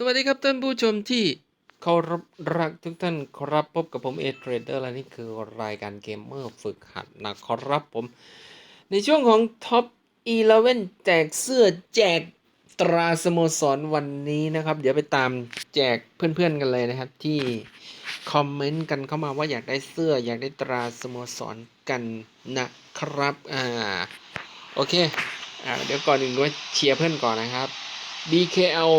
สวัสดีครับท่านผู้ชมที่เคารพรักทุกท่านครับพบกับผมเอเทรดเดอร์และนี่คือรายการเกมเมอร์ฝึกหัดนะครับผม ในช่วงของ Top 11แจกเสื้อแจกตราสโมสรวันนี้นะครับ เดี๋ยวไปตามแจกเพื่อนๆกันเลยนะครับ ที่คอมเมนต์กันเข้ามาว่าอยากได้เสื้ออยากได้ตราสโมสรกันนะครับอ่าโอเคอ่าเดี๋ยวก่อนอื่นก็เชียร์เพื่อนก่อนนะครับ BKL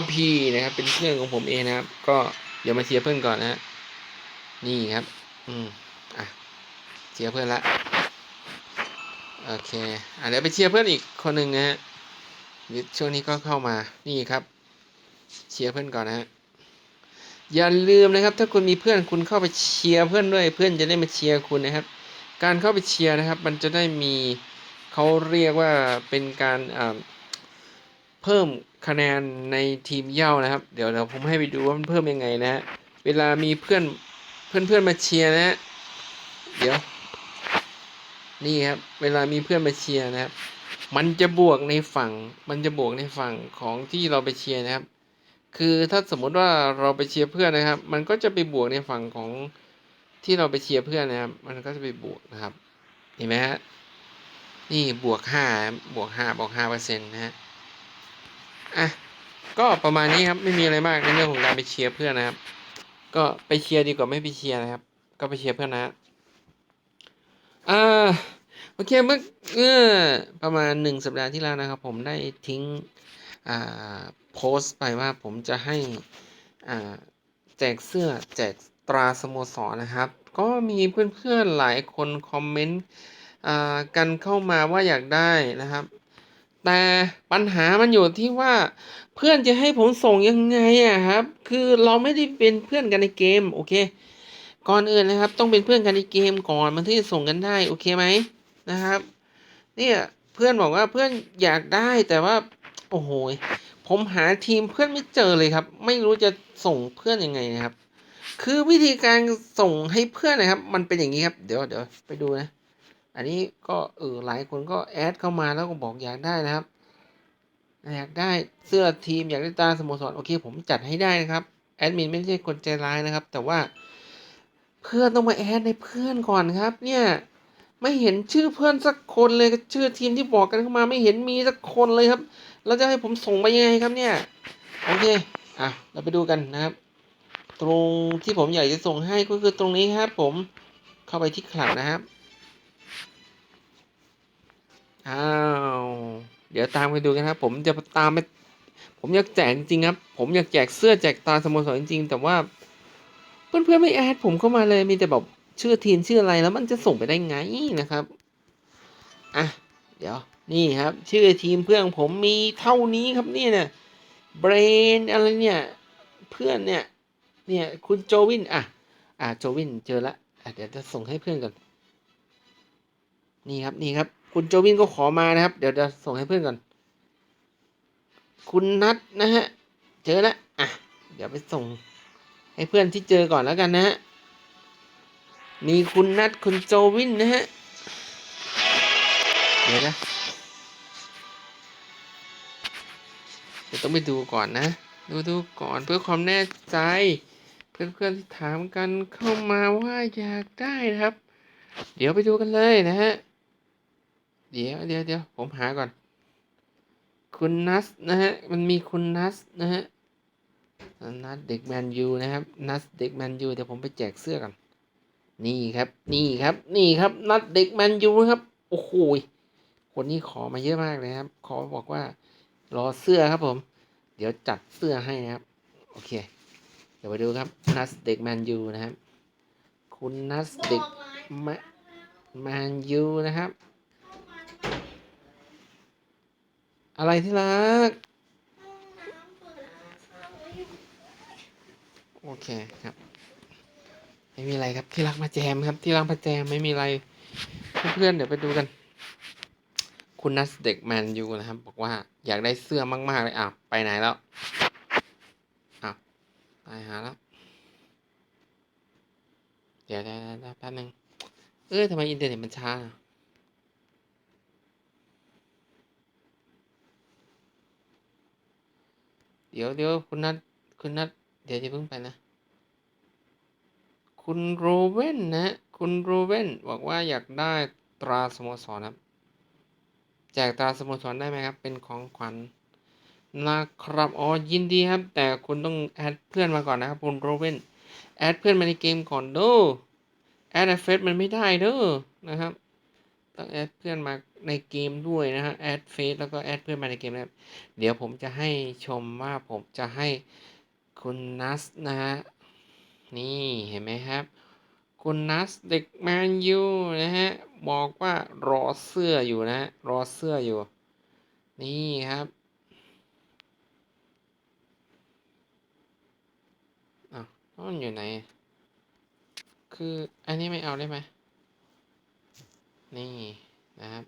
LP นะครับเป็นเพื่อนของผมเองนะครับ ก็เดี๋ยวมาเชียร์เพื่อนก่อนนะฮะนี่ครับ อืมอะเชียร์เพื่อนละโอเคอะเดี๋ยวไปเชียร์เพื่อนอีกคนหนึ่งนะฮะช่วงนี้ก็เข้ามานี่ครับเชียร์เพื่อนก่อนนะฮะอย่าลืมนะครับ ถ้าคุณมีเพื่อนคุณเข้าไปเชียร์เพื่อนด้วย เพื่อนจะได้มาเชียร์คุณนะครับ การเข้าไปเชียร์นะครับ มันจะได้มีเขาเรียกว่าเป็นการอ่าเพิ่ม คะแนนในทีมเย้านะครับ เดี๋ยวเดี๋ยวผมให้ไปดูว่ามันเพิ่มยังไงนะฮะเวลามีเพื่อนเพื่อนเพื่อนมาเชียร์นะฮะเดี๋ยว นี่ครับ เวลามีเพื่อนมาเชียร์นะครับ มันจะบวกในฝั่ง มันจะบวกในฝั่งของที่เราไปเชียร์นะครับ คือถ้าสมมติว่าเราไปเชียร์เพื่อนนะครับ มันก็จะไปบวกในฝั่งของที่เราไปเชียร์เพื่อนนะครับ มันก็จะไปบวกนะครับ เห็นไหมฮะนี่บวกห้าบวกห้าบวกห้าเปอร์เซ็นต์นะฮะ อะก็ประมาณนี้ครับไม่มีอะไรมากในเรื่องของการไปเชียร์เพื่อนนะครับ ก็ไปเชียร์ดีกว่าไม่ไปเชียร์นะครับ ก็ไปเชียร์เพื่อนนะอ่าโอเคเมื่อเมื่อประมาณหนึ่งสัปดาห์ที่แล้วนะครับ ผมได้ทิ้งอ่าโพสต์ไปว่าผมจะให้อ่าแจกเสื้อแจกตราสโมสรนะครับ ก็มีเพื่อนๆหลายคนคอมเมนต์อ่ากันเข้ามาว่าอยากได้นะครับ แต่ปัญหามันอยู่ที่ว่าเพื่อนจะให้ผมส่งยังไงอะครับ คือเราไม่ได้เป็นเพื่อนกันในเกม โอเค ก่อนอื่นนะครับ ต้องเป็นเพื่อนกันในเกมก่อนมันที่จะส่งกันได้ โอเคไหมนะครับ เนี่ยเพื่อนบอกว่าเพื่อนอยากได้แต่ว่า โอ้โหผมหาทีมเพื่อนไม่เจอเลยครับ ไม่รู้จะส่งเพื่อนยังไงนะครับ คือวิธีการส่งให้เพื่อนนะครับ มันเป็นอย่างนี้ครับ เดี๋ยวเดี๋ยวไปดูนะ อันนี้ก็เออหลายคนก็แอดเข้ามาแล้วก็บอกอยากได้นะครับ อยากได้เสื้อทีมอยากได้ตาสโมสรโอเค ผมจัดให้ได้นะครับแอดมินไม่ใช่คนใจร้ายนะครับ แต่ว่าเพื่อนต้องมาแอดในเพื่อนก่อนครับ เนี่ยไม่เห็นชื่อเพื่อนสักคนเลยชื่อทีมที่บอกกันเข้ามาไม่เห็นมีสักคนเลยครับเราจะให้ผมส่งไปยังไงครับเนี่ยโอเคอะเราไปดูกันนะครับ ตรงที่ผมอยากจะส่งให้ก็คือตรงนี้ครับ ผมเข้าไปที่คลับนะครับ อ้าว เดี๋ยวตามไปดูกันครับ ผมจะตามไปผมอยากแจกจริงครับ ผมอยากแจกเสื้อแจกตาสโมสรจริงๆแต่ว่า เพื่อนๆไม่แอดผมเข้ามาเลยมีแต่แบบชื่อทีมชื่ออะไรแล้วมันจะส่งไปได้ไงนะครับอะเดี๋ยวนี่ครับ ชื่อทีมเพื่อนผมมีเท่านี้ครับนี่เนี่ยเบรนอะไรเนี่ย เพื่อนเนี่ยเนี่ยคุณโจวินอะอะโจวินเจอละอะเดี๋ยวจะส่งให้เพื่อนก่อนนี่ครับนี่ครับ คุณโจวินก็ขอมานะครับ เดี๋ยวจะส่งให้เพื่อนก่อน คุณนัทนะฮะ เจอแล้วอะ เดี๋ยวไปส่งให้เพื่อนที่เจอก่อนแล้วกันนะฮะ มีคุณนัทคุณโจวินนะฮะ เดี๋ยวนะเดี๋ยวต้องไปดูก่อนนะ ดูดูก่อนเพื่อความแน่ใจ เพื่อนๆที่ถามกันเข้ามาว่าอยากได้นะครับ เดี๋ยวไปดูกันเลยนะฮะ เดี๋ยวเดี๋ยวเดี๋ยวผมหาก่อน คุณนัสนะฮะ มันมีคุณนัสนะฮะ นัสเด็กแมนยูนะครับ นัสเด็กแมนยูเดี๋ยวผมไปแจกเสื้อกัน นี่ครับ นี่ครับ นี่ครับ นัดเด็กแมนยูนะครับ โอ้โห คนนี้ขอมาเยอะมากเลยครับ ขอบอกว่ารอเสื้อครับผม เดี๋ยวจัดเสื้อให้นะครับ โอเค เดี๋ยวไปดูครับ นัสเด็กแมนยูนะครับ คุณนัสเด็กแมนยูนะครับ อะไรที่รัก โอเคครับ ไม่มีอะไรครับที่รักมาแจมครับที่รักมาแจมไม่มีอะไร เพื่อนๆเดี๋ยวไปดูกัน คุณนัสเด็กแมนยูนะครับ บอกว่าอยากได้เสื้อมาก ๆ เลยอ้าวไปไหนแล้วอ้าวตายหาแล้ว เดี๋ยวเดี๋ยวเดี๋ยวแป๊บนึงเออทำไมอินเทอร์เน็ตมันช้าโเดี๋ยวเดี๋ยวคุณนัทคุณนัทเดี๋ยวจะเพิ่งไปนะ คุณโรเวนนะ คุณโรเวนบอกว่าอยากได้ตราสโมสรครับ แจกตราสโมสรได้ไหมครับ เป็นของขวัญนะครับอ๋อยินดีครับ แต่คุณต้องแอดเพื่อนมาก่อนนะครับ คุณโรเวนแอดเพื่อนมาในเกมก่อนเด้อแอดเฟซมันไม่ได้เด้อนะครับ ต้องแอดเพื่อนมาในเกมด้วยนะฮะแอดเฟซแล้วก็แอดเพื่อนมาในเกมนะครับเดี๋ยวผมจะให้ชมว่าผมจะให้คุณนัสนะฮะนี่เห็นไหมครับ คุณนัสเด็กแมนยูนะฮะบอกว่ารอเสื้ออยู่นะฮะรอเสื้ออยู่ นี่ครับอ้าวแล้วมันอยู่ไหน คืออันนี้ไม่เอาได้ไหม นี่นะครับ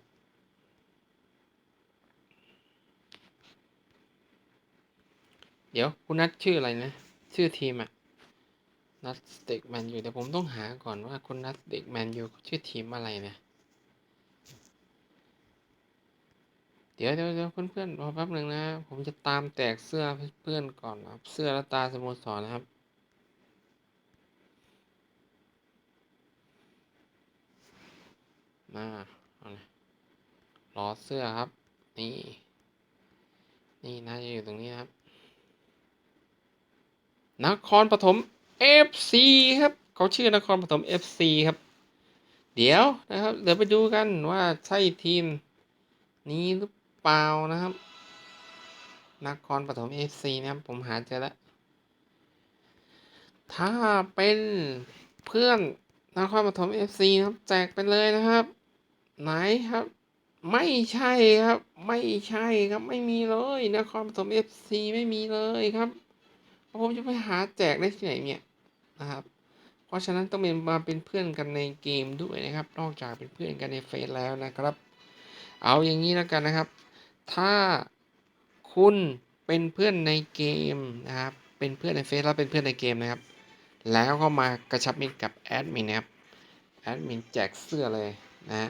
เดี๋ยวคุณนัทชื่ออะไรนะ ชื่อทีมอะนัทสเต็กแมนยูเดี๋ยวผมต้องหาก่อนว่าคุณนัทสเต็กแมนยูชื่อทีมอะไรนะ เดี๋ยวเดี๋ยวเดี๋ยวเพื่อนๆรอแป๊บหนึ่งนะ ผมจะตามแตกเสื้อเพื่อนก่อนนะเสื้อและตาสโมสรนะครับ มาอาเลยรอเสื้อครับ นี่ นี่น่าจะอยู่ตรงนี้นครับ นครปฐม FC ครับ เขาชื่อนครปฐม FC ครับ เดี๋ยวนะครับ เดี๋ยวไปดูกันว่าใช่ทีม นี้หรือเปล่านะครับ นครปฐม FC นะครับ ผมหาเจอแล้ว ถ้าเป็นเพื่อนนครปฐม FC นะครับ แจกไปเลยนะครับ ไหนครับ ไม่ใช่ครับ ไม่ใช่ครับ ไม่มีเลยนครปฐม FC ไม่มีเลยครับผมจะไปหาแจกได้ที่ไหนเนี่ยนะครับ เพราะฉะนั้นต้องเป็นมาเป็นเพื่อนกันในเกมด้วยนะครับ นอกจากเป็นเพื่อนกันในเฟซแล้วนะครับ เอาอย่างนี้แล้วกันนะครับ ถ้าคุณเป็นเพื่อนในเกมนะครับ เป็นเพื่อนในเฟซแล้วเป็นเพื่อนในเกมนะครับ แล้วก็มากระชับมิตรกับแอดมินนะครับ แอดมินแจกเสื้อเลยนะฮะ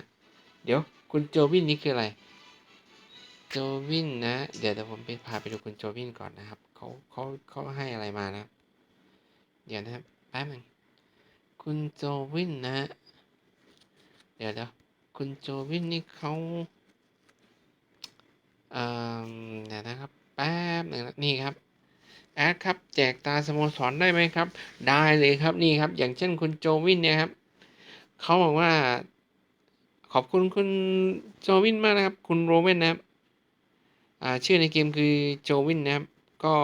เดี๋ยวคุณโจวินนี่คืออะไร โจวินนะ เดี๋ยวเดี๋ยวผมไปพาไปดูคุณโจวินก่อนนะครับ เขาเขาเขาให้อะไรมานะ เดี๋ยวนะครับแป๊บนึงคุณโจวินนะ เดี๋ยวเดี๋ยวคุณโจวินนี่เขาเอ่อเดี๋ยวนะครับแป๊บหนึ่งนี่ครับแอดครับแจกตาสโมสรได้ไหมครับ ได้เลยครับนี่ครับ อย่างเช่นคุณโจวินเนี่ยครับเขาบอกว่า ขอบคุณคุณโจวินมากนะครับ คุณโรเวนนะครับอ่าชื่อในเกมคือโจวินนะครับ ก็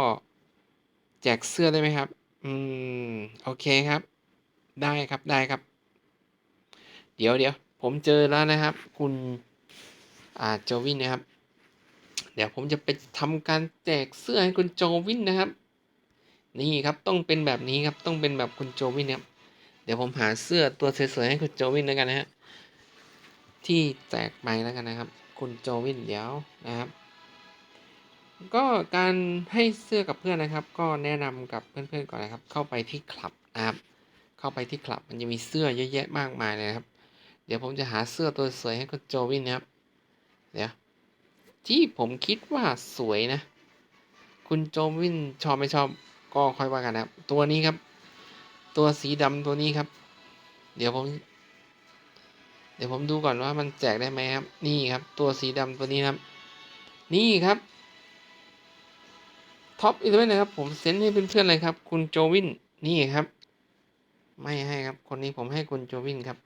แจกเสื้อได้ไหมครับ อืม โอเคครับ ได้ครับได้ครับ เดี๋ยวเดี๋ยวผมเจอแล้วนะครับ คุณอ่าโจวินนะครับ เดี๋ยวผมจะไปทำการแจกเสื้อให้คุณโจวินนะครับ นี่ครับต้องเป็นแบบนี้ครับต้องเป็นแบบคุณโจวินครับเดี๋ยวผมหาเสื้อตัวสวยๆให้คุณโจวินแล้วกันนะฮะ ที่แจกไปแล้วกันนะครับ คุณโจวินเดี๋ยวนะครับ ก็การให้เสื้อกับเพื่อนนะครับ ก็แนะนำกับเพื่อนๆก่อนนะครับ เข้าไปที่คลับนะครับ เข้าไปที่คลับมันจะมีเสื้อเยอะแยะมากมายเลยครับ เดี๋ยวผมจะหาเสื้อตัวสวยให้คุณโจวินนะครับ เดี๋ยวที่ผมคิดว่าสวยนะ คุณโจวินชอบไม่ชอบก็ค่อยว่ากันนะครับ ตัวนี้ครับ ตัวสีดำตัวนี้ครับ เดี๋ยวผม ดี๋ยวผมดูก่อนว่ามันแจกได้ไหมครับ นี่ครับตัวสีดำตัวนี้ครับ นี่ครับท็อปอีเลเวนนะครับ ผมเซ็นให้เพื่อนๆเลยครับ คุณโจวินนี่ครับ ไม่ให้ครับ คนนี้ผมให้คุณโจวินครับ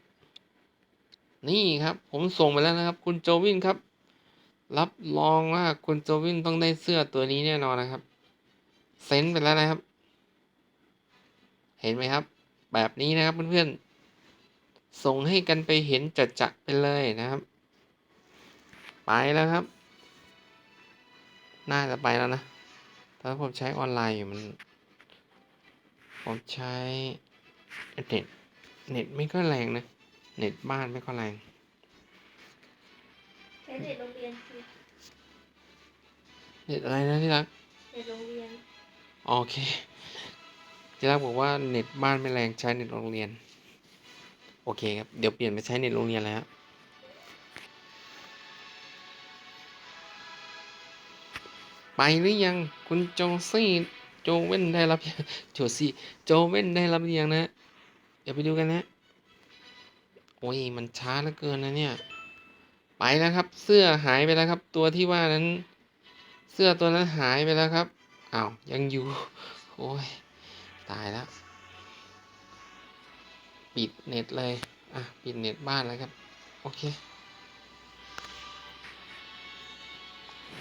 นี่ครับ ผมส่งไปแล้วนะครับ คุณโจวินครับ รับรองว่าคุณโจวินต้องได้เสื้อตัวนี้แน่นอนนะครับ เซ็นไปแล้วนะครับ เห็นไหมครับ แบบนี้นะครับเพื่อนๆ ส่งให้กันไปเห็นจัดๆไปเลยนะครับ ไปแล้วครับ น่าจะไปแล้วนะถ้าผมใช้ออนไลน์อยู่มัน ผมใช้เน็ตเน็ตไม่ค่อยแรงนะ เน็ตบ้านไม่ค่อยแรงใช้เด็กโรงเรียนคือเน็ตอะไรนะที่รักเด็กโรงเรียน โอเคที่รักบอกว่าเน็ตบ้านไม่แรงใช้เน็ตโรงเรียน โอเคครับ เดี๋ยวเปลี่ยนไปใช้เน็ตโรงเรียนแล้วไปหรือยังคุณโจซี่โจเว่นได้รับโจซี่โจเว่นได้รับหรือยังนะ เดี๋ยวไปดูกันนะ โอ้ยมันช้าเหลือเกินนะเนี่ย ไปแล้วครับ เสื้อหายไปแล้วครับ ตัวที่ว่านั้น เสื้อตัวนั้นหายไปแล้วครับอ้าวยังอยู่ โอ้ยตายแล้ว ปิดเน็ตเลย อะ ปิดเน็ตบ้านแล้วครับ โอเค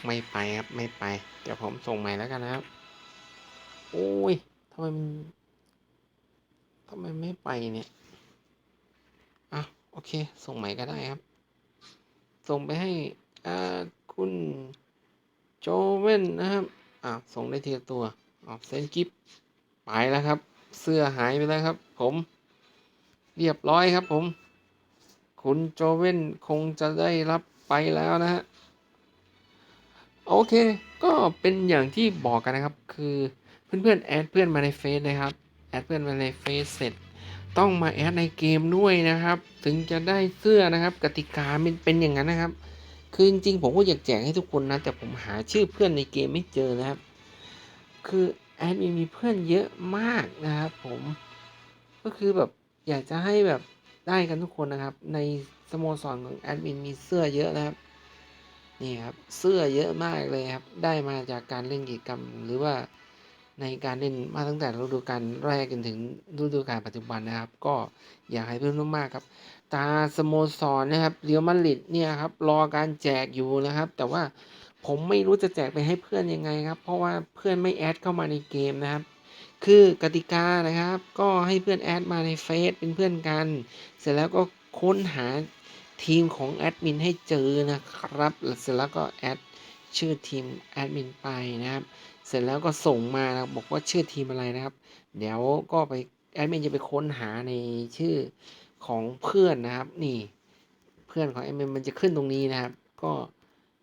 ไม่ไปครับ ไม่ไป เดี๋ยวผมส่งใหม่แล้วกันนะครับ โอ้ยทำไมมันทำไมไม่ไปเนี่ย อะ โอเค ส่งใหม่ก็ได้ครับ ส่งไปให้ อ่า คุณโจเว่นนะครับ อะ ส่งได้ทีละตัวอ๋อเซนกิฟไปแล้วครับ เสื้อหายไปแล้วครับ ผม เรียบร้อยครับผม คุณโจเว่นคงจะได้รับไปแล้วนะฮะ โอเค ก็เป็นอย่างที่บอกกันนะครับ คือเพื่อนๆแอดเพื่อนมาในเฟซนะครับ แอดเพื่อนมาในเฟซเสร็จ ต้องมาแอดในเกมด้วยนะครับ ถึงจะได้เสื้อนะครับ กติกาเป็นเป็นอย่างนั้นนะครับ คือจริงๆผมก็อยากแจกให้ทุกคนนะ แต่ผมหาชื่อเพื่อนในเกมไม่เจอนะครับ คือแอดมินมีเพื่อนเยอะมากนะครับผม ก็คือแบบ อยากจะให้แบบได้กันทุกคนนะครับ ในสโมสรของแอดมินมีเสื้อเยอะนะครับนี่ครับเสื้อเยอะมากเลยครับ ได้มาจากการเล่นกิจกรรม หรือว่าในการเล่นมาตั้งแต่ฤดูกาลแรกจนถึงฤดูกาลปัจจุบันนะครับ ก็อยากให้เพื่อนมากๆครับ ตาสโมสรนะครับเรียวมาริดเนี่ยครับรอการแจกอยู่นะครับ แต่ว่าผมไม่รู้จะแจกไปให้เพื่อนยังไงครับ เพราะว่าเพื่อนไม่แอดเข้ามาในเกมนะครับ คือกติกานะครับ ก็ให้เพื่อนแอดมาในเฟซเป็นเพื่อนกัน เสร็จแล้วก็ค้นหาทีมของแอดมินให้เจอนะครับ เสร็จแล้วก็แอดชื่อทีมแอดมินไปนะครับ เสร็จแล้วก็ส่งมานะบอกว่าชื่อทีมอะไรนะครับ เดี๋ยวก็ไปแอดมินจะไปค้นหาในชื่อของเพื่อนนะครับ นี่ เพื่อนของแอดมินมันจะขึ้นตรงนี้นะครับ ก็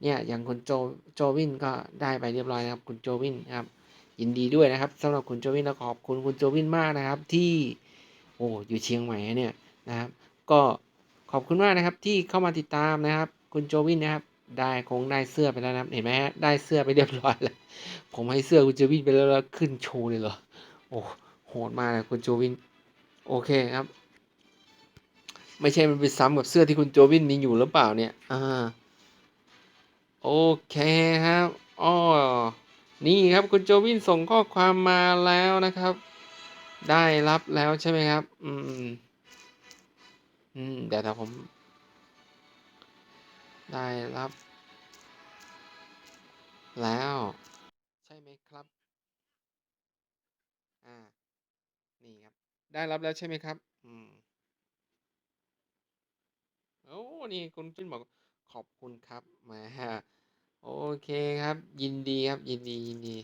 เนี่ยอย่างคุณโจโจวินก็ได้ไปเรียบร้อยนะครับ คุณโจวินนะครับ ยินดีด้วยนะครับสำหรับคุณโจวินและขอบคุณคุณโจวินมากนะครับ ที่โอ้อยู่เชียงใหม่เนี่ยนะครับ ก็ขอบคุณมากนะครับที่เข้ามาติดตามนะครับ คุณโจวินนะครับ ได้คงได้เสื้อไปแล้วนะเห็นไหมฮะได้เสื้อไปเรียบร้อยแล้วผมให้เสื้อคุณโจวินไปแล้วแล้วขึ้นโชว์เลยเหรอโอ้โหดมากนะคุณโจวินโอเคครับ ไม่ใช่มันไปซ้ำกับเสื้อที่คุณโจวินมีอยู่หรือเปล่าเนี่ยอ่าโอเคครับอ้อ นี่ครับคุณโจวินส่งข้อความมาแล้วนะครับ ได้รับแล้วใช่ไหมครับ อืม อืม เดี๋ยวถ้าผม ได้รับ แล้ว ใช่ไหมครับ อ่า นี่ครับ ได้รับแล้วใช่ไหมครับ อืมโอ้นี่คุณจุนบอกขอบคุณครับแหมา โอเคครับ ยินดีครับ ยินดียินดี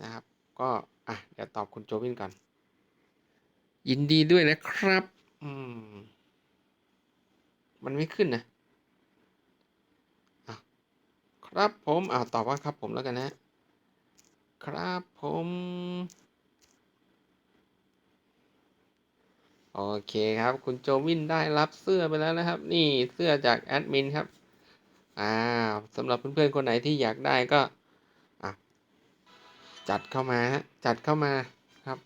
นะครับ ก็อะเดี๋ยวตอบคุณโจวินก่อน ยินดีด้วยนะครับ อืม มันไม่ขึ้นนะอะครับผมอ่าตอบว่าครับผมแล้วกันนะ ครับผม โอเคครับ คุณโจวินได้รับเสื้อไปแล้วนะครับ นี่เสื้อจากแอดมินครับ อ่าสำหรับเพื่อนๆคนไหนที่อยากได้ก็จัดเข้ามาฮะจัดเข้ามาครับ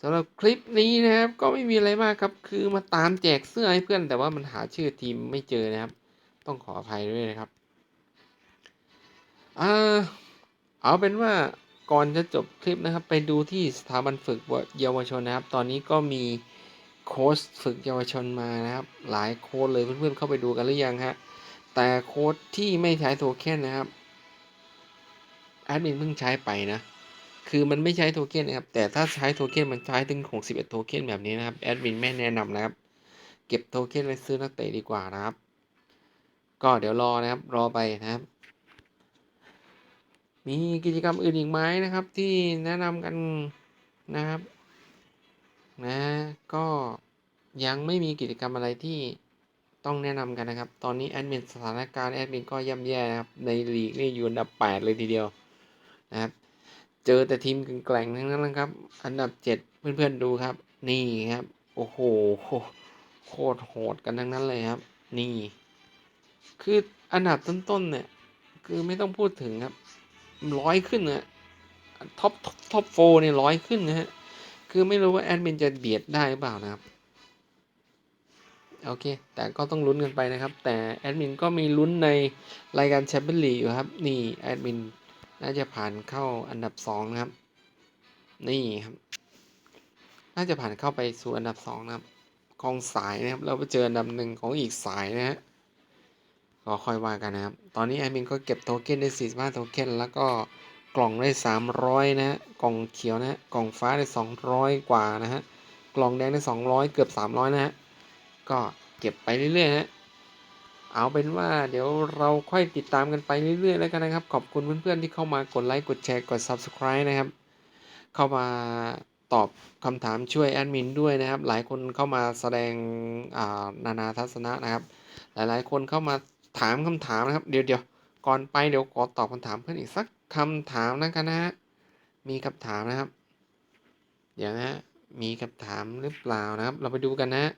สำหรับคลิปนี้นะครับ ก็ไม่มีอะไรมากครับ คือมาตามแจกเสื้อให้เพื่อน แต่ว่ามันหาชื่อทีมไม่เจอนะครับ ต้องขออภัยด้วยนะครับอ่าเอาเป็นว่าก่อนจะจบคลิปนะครับ ไปดูที่สถาบันฝึกเยาวชนนะครับ ตอนนี้ก็มีโค้ชฝึกเยาวชนมานะครับ หลายโค้ดเลยเพื่อนๆเข้าไปดูกันหรือยังฮะ แต่โค้ดที่ไม่ใช้โทเค็นนะครับแอดมินเพิ่งใช้ไปนะ คือมันไม่ใช้โทเค็นนะครับ แต่ถ้าใช้โทเค็นมันใช้ถึงของ11โทเค็นแบบนี้นะครับ แอดมินไม่แนะนำนะครับ เก็บโทเค็นไว้ซื้อนักเตะดีกว่านะครับ ก็เดี๋ยวรอนะครับ รอไปนะครับ มีกิจกรรมอื่นอีกไหมนะครับ ที่แนะนำกันนะครับ นะ ก็ยังไม่มีกิจกรรมอะไรที่ ต้องแนะนำกันนะครับ ตอนนี้แอดมินสถานการณ์แอดมินก็ย่ำแย่นะครับ ในลีกนี่อยู่อันดับ 8 เลยทีเดียวนะครับ เจอแต่ทีมแกร่งทั้งนั้นนะครับ อันดับ 7 เพื่อนๆดูครับ นี่ครับ โอ้โห โคตรโหดกันทั้งนั้นเลยครับ นี่ คืออันดับต้นๆเนี่ย คือไม่ต้องพูดถึงครับ ร้อยขึ้นนะท็อปท็อปโฟเนี่ยร้อยขึ้นนะฮะ คือไม่รู้ว่าแอดมินจะเบียดได้หรือเปล่านะครับ โอเค แต่ก็ต้องลุ้นกันไปนะครับ แต่แอดมินก็มีลุ้นในรายการแชมเปี้ยนลีกอยู่ครับ นี่แอดมินน่าจะผ่านเข้าอันดับสองนะครับ นี่ครับ น่าจะผ่านเข้าไปสู่อันดับสองนะครับ ของสายนะครับ เราไปเจออันดับหนึ่งของอีกสายนะฮะก็ค่อยว่ากันนะครับ ตอนนี้แอดมินก็เก็บโทเค็นได้45โทเค็นแล้วก็กล่องได้ 300 นะฮะ กล่องเขียวนะฮะ กล่องฟ้าได้ 200 กว่านะฮะ กล่องแดงได้ 200 เกือบ 300 นะฮะ ก็เก็บไปเรื่อยๆฮะเอาเป็นว่าเดี๋ยวเราค่อยติดตามกันไปเรื่อยๆแล้วกันนะครับ ขอบคุณเพื่อนๆที่เข้ามากดไลค์กดแชร์กด Subscribe นะครับ เข้ามาตอบคำถามช่วยแอดมินด้วยนะครับ หลายคนเข้ามาแสดงานานาทัศนะนะครับ หลายๆ คนเข้ามาถามคำถามนะครับเดี๋ยวเดี๋ยวก่อนไปเดี๋ยวขอตอบคำถามเพื่อนอีกสักคำถามนะกันนะฮะมีคำถามนะครับ เดี๋ยวนะฮะมีคำถามหรือเปล่านะครับ เราไปดูกันนะฮะ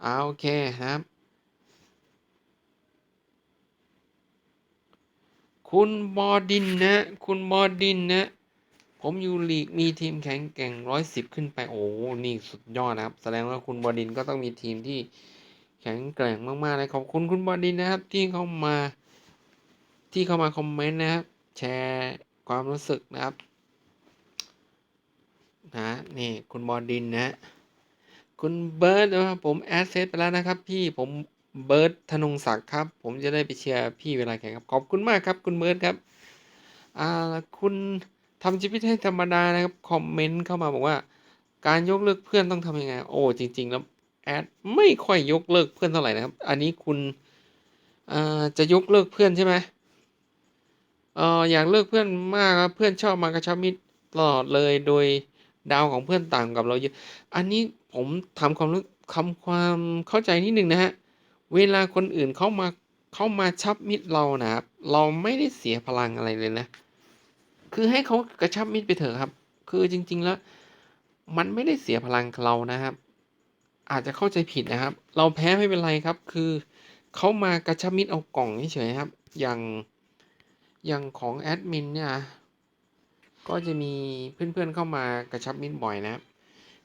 เอาโอเคครับ คุณบอดินนะ คุณบอดินนะ ผมอยู่ลีกมีทีมแข็งแกร่งร้อยสิบขึ้นไป โอ้นี่สุดยอดนะครับ แสดงว่าคุณบอดินก็ต้องมีทีมที่แข็งแกร่งมากๆเลยขอบคุณคุณบอดินนะครับ ที่เข้ามา ที่เข้ามาคอมเมนต์นะครับ แชร์ความรู้สึกนะครับนะนี่คุณบอดินนะ คุณเบิร์ดนะครับผมแอดเซตไปแล้วนะครับพี่ผมเบิร์ดธนงศักดิ์ครับ ผมจะได้ไปเชียร์พี่เวลาแข่งครับ ขอบคุณมากครับ คุณเบิร์ดครับอ่าคุณทำชีวิตให้ธรรมดานะครับคอมเมนต์เข้ามาบอกว่า การยกเลิกเพื่อนต้องทำยังไง โอ้จริง ๆ แล้วแอดไม่ค่อยยกเลิกเพื่อนเท่าไหร่นะครับ อันนี้คุณอ่าจะยกเลิกเพื่อนใช่ไหมเอออยากเลิกเพื่อนมากครับเพื่อนชอบมากระชับมิตรตลอดเลยโดยดาวของเพื่อนต่างกับเราเยอะ อันนี้ ผมทำความรู้คำความเข้าใจนิดหนึ่งนะฮะ เวลาคนอื่นเข้ามาเข้ามาชับมิตรเรานะครับ เราไม่ได้เสียพลังอะไรเลยนะ คือให้เขากระชับมิตรไปเถอะครับ คือจริง ๆ แล้ว มันไม่ได้เสียพลังเรานะครับ อาจจะเข้าใจผิดนะครับ เราแพ้ไม่เป็นไรครับ คือเขามากระชับมิตรเอากล่องเฉยๆครับ อย่างอย่างของแอดมินเนี่ยก็จะมีเพื่อนๆเข้ามากระชับมิตรบ่อยนะครับ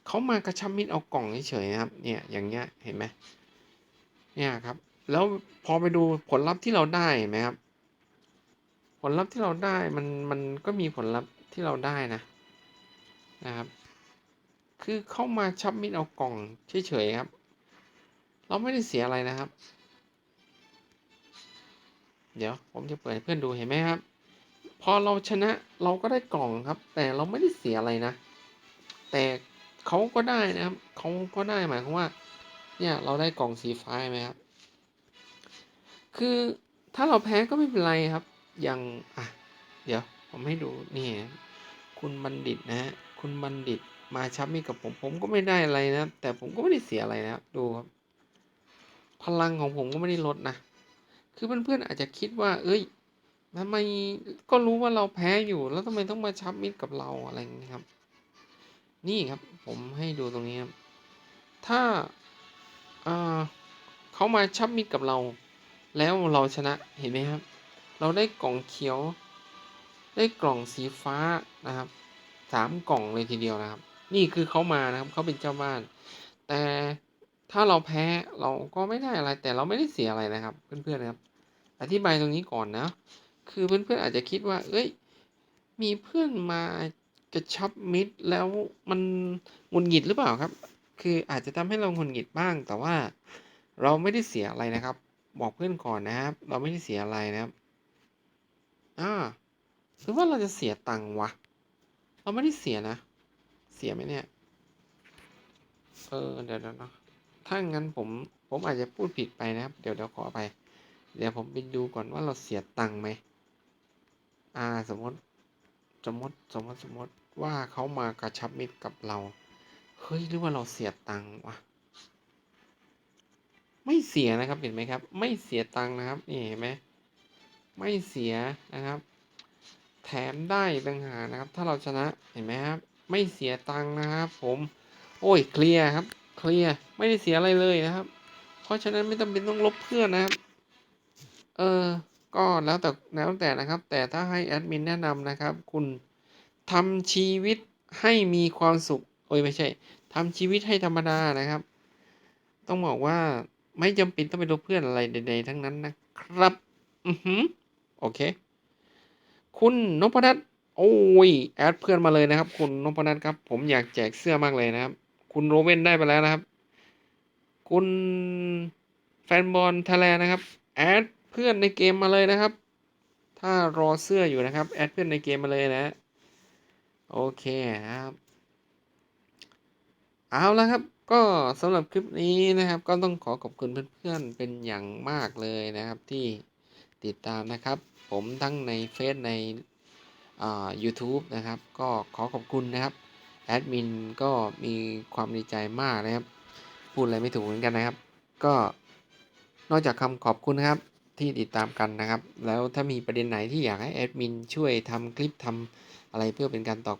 เขามากระชับมิตรเอากล่องเฉยๆนะครับ เนี่ยอย่างเงี้ยเห็นไหมเนี่ยครับ แล้วพอไปดูผลลัพธ์ที่เราได้เห็นไหมครับ ผลลัพธ์ที่เราได้มันมันก็มีผลลัพธ์ที่เราได้นะนะครับ คือเข้ามาชับมิตรเอากล่องเฉยๆครับ เราไม่ได้เสียอะไรนะครับ เดี๋ยวผมจะเปิดเพื่อนดูเห็นไหมครับ พอเราชนะเราก็ได้กล่องครับ แต่เราไม่ได้เสียอะไรนะ แต่ เขาก็ได้นะครับเขาก็ได้หมายความว่า เนี่ยเราได้กล่องสีฟ้าไหมครับ คือถ้าเราแพ้ก็ไม่เป็นไรครับ อย่างอะ เดี๋ยวผมให้ดูนี่คุณบัณฑิตนะฮะคุณบัณฑิตมาชับมีกับผม ผมก็ไม่ได้อะไรนะ แต่ผมก็ไม่ได้เสียอะไรนะครับดูครับ พลังของผมก็ไม่ได้ลดนะ คือเพื่อนๆอาจจะคิดว่า เอ้ยทำไมก็รู้ว่าเราแพ้อยู่ แล้วทำไมต้องมาชับมิดกับเราอะไรอย่างนี้ครับ นี่ครับผมให้ดูตรงนี้ครับ ถ้าเขามาชับมิดกับเรา แล้วเราชนะเห็นไหมครับ เราได้กล่องเขียว ได้กล่องสีฟ้านะครับสามกล่องเลยทีเดียวนะครับ นี่คือเขามานะครับเขาเป็นเจ้าบ้าน แต่ถ้าเราแพ้เราก็ไม่ได้อะไร แต่เราไม่ได้เสียอะไรนะครับ เพื่อนๆนะครับ อธิบายตรงนี้ก่อนนะ คือเพื่อนๆอาจจะคิดว่า เอ้ย มีเพื่อนมา กระชับมิตรแล้วมันหงุนหงิดหรือเปล่าครับ คืออาจจะทำให้เราหงุนหงิดบ้าง แต่ว่าเราไม่ได้เสียอะไรนะครับ บอกเพื่อนก่อนนะครับ เราไม่ได้เสียอะไรนะครับอ่าหรือว่าเราจะเสียตังค์วะ เราไม่ได้เสียนะ เสียไหมเนี่ย เออเดี๋ยวนะถ้างั้นผมผมอาจจะพูดผิดไปนะครับ เดี๋ยวเดี๋ยวขอไป เดี๋ยวผมไปดูก่อนว่าเราเสียตังค์ไหม อ่า สมมติ สมมติ สมมติ สมมติ ว่าเขามากระชับมิตรกับเรา เฮ้ยหรือว่าเราเสียตังค์วะไม่เสียนะครับเห็นไหมครับ ไม่เสียตังค์นะครับนี่เห็นไหมไม่เสียนะครับ แถมได้ต่างหากนะครับ ถ้าเราชนะเห็นไหมครับ ไม่เสียตังค์นะครับผม โอ้ยเคลียร์ครับ เคลียร์ไม่ได้เสียอะไรเลยนะครับ เพราะฉะนั้นไม่จำเป็นต้องลบเพื่อนนะครับ เออก็แล้วแต่แล้วแต่นะครับ แต่ถ้าให้แอดมินแนะนำนะครับ คุณ ทำชีวิตให้มีความสุข โอ้ยไม่ใช่ทำชีวิตให้ธรรมดานะครับ ต้องบอกว่าไม่จำเป็นต้องไปลบเพื่อนอะไรใดๆทั้งนั้นนะครับ อือหือโอเค คุณนพนัทโอ้ยแอดเพื่อนมาเลยนะครับ คุณนพนัทครับ ผมอยากแจกเสื้อมากเลยนะครับ คุณโรเวนได้ไปแล้วนะครับ คุณแฟนบอลทยแลนะครับ แอดเพื่อนในเกมมาเลยนะครับ ถ้ารอเสื้ออยู่นะครับ แอดเพื่อนในเกมมาเลยนะ โอเคครับ เอาละครับ ก็สำหรับคลิปนี้นะครับ ก็ต้องขอขอบคุณเพื่อนๆเป็นอย่างมากเลยนะครับที่ติดตามนะครับ ผมทั้งในเฟซในอ่า YouTube นะครับ ก็ขอขอบคุณนะครับแอดมินก็มีความดีใจมากนะครับ พูดอะไรไม่ถูกเหมือนกันนะครับ ก็นอกจากคำขอบคุณนะครับที่ติดตามกันนะครับ แล้วถ้ามีประเด็นไหนที่อยากให้แอดมินช่วยทำคลิปทำ อะไรเพื่อเป็นการตอบ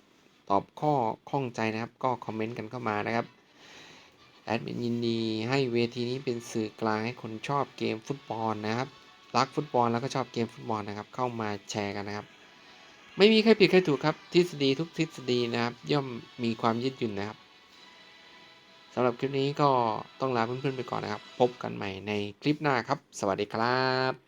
ตอบข้อข้องใจนะครับ ก็คอมเมนต์กันเข้ามานะครับแอดมินยินดีให้เวทีนี้เป็นสื่อกลางให้คนชอบเกมฟุตบอลนะครับรักฟุตบอลแล้วก็ชอบเกมฟุตบอลนะครับ เข้ามาแชร์กันนะครับ ไม่มีใครผิดใครถูกครับ ทฤษฎีทุกทฤษฎีนะครับ ย่อมมีความยืดหยุ่นนะครับสำหรับคลิปนี้ก็ต้องลาเพื่อนๆไปก่อนนะครับ พบกันใหม่ในคลิปหน้าครับ สวัสดีครับ